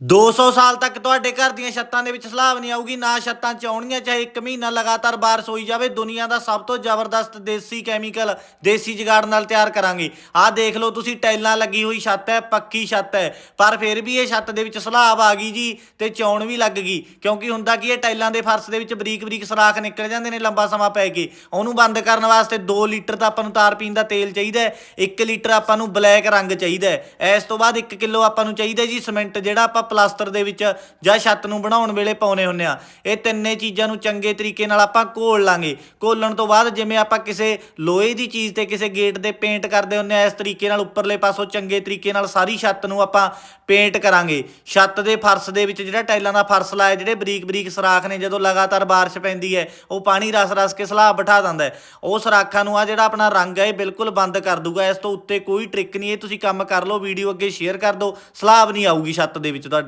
200 ਸਾਲ ਤੱਕ ਤੁਹਾਡੇ ਘਰ ਦੀਆਂ ਛੱਤਾਂ ਦੇ ਵਿੱਚ ਸਲਾਬ ਨਹੀਂ ਆਊਗੀ, ਨਾ ਛੱਤਾਂ ਚ ਆਉਣਗੀਆਂ ਚਾਹੇ 1 ਮਹੀਨਾ ਲਗਾਤਾਰ ਬਾਰਿਸ਼ ਹੋਈ ਜਾਵੇ, ਦੁਨੀਆ ਦਾ ਸਭ ਤੋਂ ਜ਼ਬਰਦਸਤ ਦੇਸੀ ਕੈਮੀਕਲ ਦੇਸੀ ਜੁਗਾੜ ਨਾਲ ਤਿਆਰ ਕਰਾਂਗੇ। ਆਹ ਦੇਖ ਲਓ ਤੁਸੀਂ, ਟਾਈਲਾਂ ਲੱਗੀ ਹੋਈ ਛੱਤ ਹੈ, ਪੱਕੀ ਛੱਤ ਹੈ, ਪਰ ਫਿਰ ਵੀ ਇਹ ਛੱਤ ਦੇ ਵਿੱਚ ਸਲਾਬ ਆ ਗਈ ਜੀ ਤੇ ਚੌਣ ਵੀ ਲੱਗ ਗਈ, ਕਿਉਂਕਿ ਹੁੰਦਾ ਕੀ ਇਹ ਟਾਈਲਾਂ ਦੇ ਫਰਸ਼ ਦੇ ਵਿੱਚ ਬਰੀਕ ਬਰੀਕ ਸਰਾਖ ਨਿਕਲ ਜਾਂਦੇ ਨੇ ਲੰਬਾ ਸਮਾਂ ਪੈ ਕੇ। ਉਹਨੂੰ ਬੰਦ ਕਰਨ ਵਾਸਤੇ 2 ਲੀਟਰ ਤਾਂ ਆਪਾਂ ਨੂੰ ਤਾਰ ਪੀਣ ਦਾ ਤੇਲ ਚਾਹੀਦਾ ਹੈ 1 ਲੀਟਰ ਆਪਾਂ ਨੂੰ ਬਲੈਕ ਰੰਗ ਚਾਹੀਦਾ ਹੈ। ਇਸ ਤੋਂ ਬਾਅਦ 1 ਕਿਲੋ ਆਪਾਂ ਨੂੰ ਚਾਹੀਦਾ ਜੀ, ਸੀਮੈਂਟ ਜਿਹੜਾ ਆਪਾਂ ਪਲਾਸਟਰ ਦੇ ਵਿੱਚ ਜਾਂ ਛੱਤ ਨੂੰ ਬਣਾਉਣ ਵੇਲੇ ਪਾਉਨੇ ਹੁੰਨੇ ਆ। ਇਹ ਤਿੰਨੇ ਚੀਜ਼ਾਂ ਨੂੰ ਚੰਗੇ ਤਰੀਕੇ ਨਾਲ ਆਪਾਂ ਘੋਲ ਲਾਂਗੇ। ਘੋਲਣ ਤੋਂ ਬਾਅਦ ਜਿਵੇਂ ਆਪਾਂ ਕਿਸੇ ਲੋਹੇ ਦੀ ਚੀਜ਼ ਤੇ ਕਿਸੇ ਗੇਟ ਦੇ ਪੇਂਟ ਕਰਦੇ ਹੁੰਨੇ ਆ, ਇਸ ਤਰੀਕੇ ਨਾਲ ਉੱਪਰਲੇ ਪਾਸੋਂ ਚੰਗੇ ਤਰੀਕੇ ਨਾਲ ਸਾਰੀ ਛੱਤ ਨੂੰ ਆਪਾਂ ਪੇਂਟ ਕਰਾਂਗੇ। ਛੱਤ ਦੇ ਫਰਸ਼ ਦੇ ਵਿੱਚ ਜਿਹੜਾ ਟਾਈਲਾਂ ਦਾ ਫਰਸ਼ ਲਾਇਆ, ਜਿਹੜੇ ਬਰੀਕ ਬਰੀਕ ਸਰਾਖ ਨੇ, ਜਦੋਂ ਲਗਾਤਾਰ ਬਾਰਿਸ਼ ਪੈਂਦੀ ਹੈ, ਉਹ ਪਾਣੀ ਰਸ ਰਸ ਕੇ ਸਲਾਬ ਬਿਠਾ ਦਿੰਦਾ ਹੈ। ਉਹ ਸਰਾਖਾਂ ਨੂੰ ਆ ਜਿਹੜਾ ਆਪਣਾ ਰੰਗ ਹੈ, ਇਹ ਬਿਲਕੁਲ ਬੰਦ ਕਰ ਦੂਗਾ। ਇਸ ਤੋਂ ਉੱਤੇ ਕੋਈ ਟ੍ਰਿਕ ਨਹੀਂ, ਇਹ ਤੁਸੀਂ ਕੰਮ ਕਰ ਲਓ, ਵੀਡੀਓ ਅੱਗੇ ਸ਼ੇਅਰ ਕਰ ਦਿਓ। ਸਲਾਬ ਨਹੀਂ ਆਊਗੀ ਛੱਤ ਦੇ ਵਿੱਚ ਤਾਂ